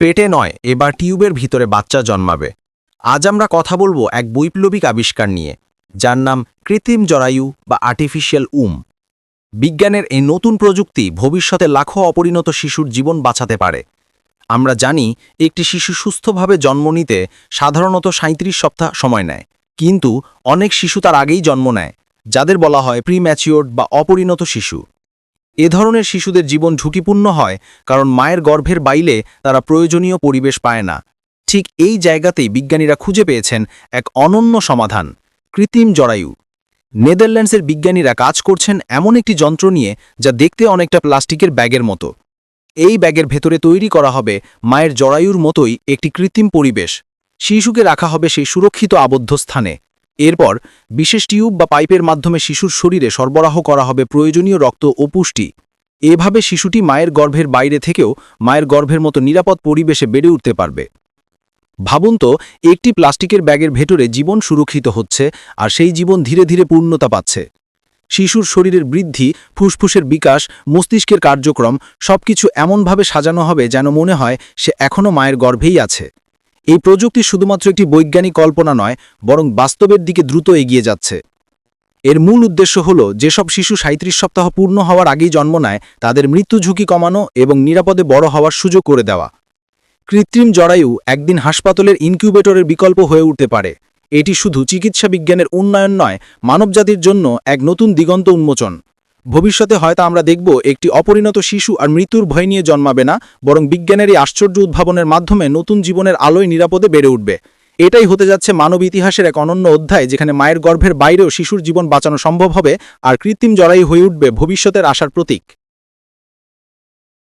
পেটে নয়, এবার টিউবের ভিতরে বাচ্চা জন্মাবে। আজ আমরা কথা বলব এক বৈপ্লবিক আবিষ্কার নিয়ে, যার নাম কৃত্রিম জরায়ু বা আর্টিফিশিয়াল উম। বিজ্ঞানের এই নতুন প্রযুক্তি ভবিষ্যতে লাখো অপরিণত শিশুর জীবন বাঁচাতে পারে। আমরা জানি, একটি শিশু সুস্থভাবে জন্ম নিতে সাধারণত সাঁত্রিশ সপ্তাহ সময় নেয়। কিন্তু অনেক শিশু তার আগেই জন্ম নেয়, যাদের বলা হয় প্রিম্যাচিওর্ড বা অপরিণত শিশু। এ ধরনের শিশুদের জীবন ঝুঁকিপূর্ণ হয় কারণ মায়ের গর্ভের বাইলে তারা প্রয়োজনীয় পরিবেশ পায় না। ঠিক এই জায়গাতেই বিজ্ঞানীরা খুঁজে পেয়েছেন এক অনন্য সমাধান, কৃত্রিম জরায়ু। নেদারল্যান্ডসের বিজ্ঞানীরা কাজ করছেন এমন একটি যন্ত্র নিয়ে যা দেখতে অনেকটা প্লাস্টিকের ব্যাগের মতো। এই ব্যাগের ভেতরে তৈরি করা হবে মায়ের জরায়ুর মতোই একটি কৃত্রিম পরিবেশ। শিশুকে রাখা হবে সেই সুরক্ষিত আবদ্ধ স্থানে। এরপর বিশেষ টিউব বা পাইপের মাধ্যমে শিশুর শরীরে সরবরাহ করা হবে প্রয়োজনীয় রক্ত ও পুষ্টি। এভাবে শিশুটি মায়ের গর্ভের বাইরে থেকেও মায়ের গর্ভের মতো নিরাপদ পরিবেশে বেড়ে উঠতে পারবে। ভাবুন তো, একটি প্লাস্টিকের ব্যাগের ভেতরে জীবন সুরক্ষিত হচ্ছে আর সেই জীবন ধীরে ধীরে পূর্ণতা পাচ্ছে। শিশুর শরীরের বৃদ্ধি, ফুসফুসের বিকাশ, মস্তিষ্কের কার্যক্রম সবকিছু এমনভাবে সাজানো হবে যেন মনে হয় সে এখনও মায়ের গর্ভেই আছে। এই প্রযুক্তি শুধুমাত্র একটি বৈজ্ঞানিক কল্পনা নয়, বরং বাস্তবের দিকে দ্রুত এগিয়ে যাচ্ছে। এর মূল উদ্দেশ্য হল, যেসব শিশু সাঁত্রিশ সপ্তাহ পূর্ণ হওয়ার আগেই জন্ম নেয়, তাদের মৃত্যু ঝুঁকি কমানো এবং নিরাপদে বড় হওয়ার সুযোগ করে দেওয়া। কৃত্রিম জরায়ু একদিন হাসপাতালের ইনকিউবেটরের বিকল্প হয়ে উঠতে পারে। এটি শুধু চিকিৎসা বিজ্ঞানের উন্নয়ন নয়, মানবজাতির জন্য এক নতুন দিগন্ত উন্মোচন। ভবিষ্যতে হয়তো আমরা দেখব একটি অপরিণত শিশু আর মৃত্যুর ভয় নিয়ে জন্মাবে না, বরং বিজ্ঞানের এই আশ্চর্য উদ্ভাবনের মাধ্যমে নতুন জীবনের আলোয় নিরাপদে বেড়ে উঠবে। এটাই হতে যাচ্ছে মানব ইতিহাসের এক অনন্য অধ্যায়, যেখানে মায়ের গর্ভের বাইরেও শিশুর জীবন বাঁচানো সম্ভব হবে আর কৃত্রিম জড়াই হয়ে উঠবে ভবিষ্যতের আশার প্রতীক।